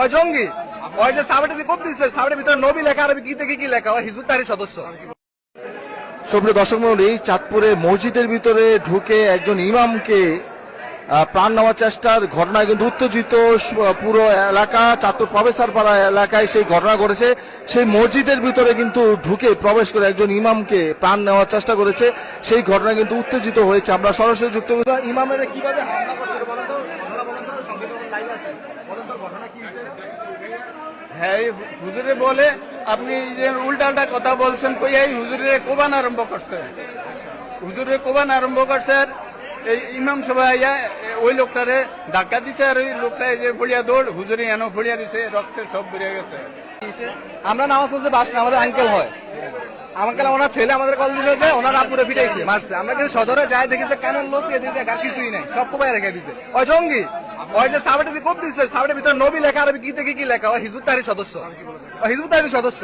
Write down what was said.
ওই জঙ্গি, ওই যে সাবেটে যে কোপ দিচ্ছে সাবেটের ভিতরে নবী লেখা, আরবি কি থেকে কি লেখা? ওই হিজবুত তারি সদস্য। সুপ্রিয় দর্শক মন্ডলী, চাঁদপুরে মসজিদের ভিতরে ঢুকে একজন ইমামকে প্রাণ নেওয়ার চেষ্টার ঘটনা কিন্তু উত্তেজিত পুরো এলাকা চাঁদপুর প্রফেসর পাড়া এলাকায় সেই ঘটনা ঘটেছে। সেই মসজিদের ভিতরে কিন্তু ঢুকে প্রবেশ করে একজন ইমামকে প্রাণ নেওয়ার চেষ্টা করেছে। সেই ঘটনা কিন্তু উত্তেজিত হয়েছে। আমরা সরাসরি যুক্ত ইমামেরা কীভাবে হামলা? হ্যাঁ এই হুজুরে বলে আপনি যে কথা বলছেন কই এই হুজুরে কোবান আরম্ভ করছে। হুজুরে কোবান আরম্ভ করছে এই ইমাম সভা আইয়া ওই লোকটারে ধাক্কা দিছে আর ওই লোকটা এই যে ফড়িয়া দৌড় হুজুরে এনো ফড়িয়া দিছে রক্তের সব বেরিয়ে গেছে। আমরা নামাজ পড়তে বাস না আমাদের আঙ্কেল হয়। আঙ্কেল ওনার ছেলে আমাদের কল দিল যে ওনার আপুরে ফিটাইছে মারছে। আমরা কিন্তু সদরে যাই দেখি যে কানের লোক দিয়ে দিতে আর কিছুই নাই সব কোপাই রেখে দিছে। ওই জঙ্গি ওই যে সাবেটে যে কোপ দিচ্ছে সাবেটের ভিতরে নবী লেখা আর কি থেকে কি লেখা? ওই হিজবুত তাহারির সদস্য। হিজবুত তাহারির সদস্য।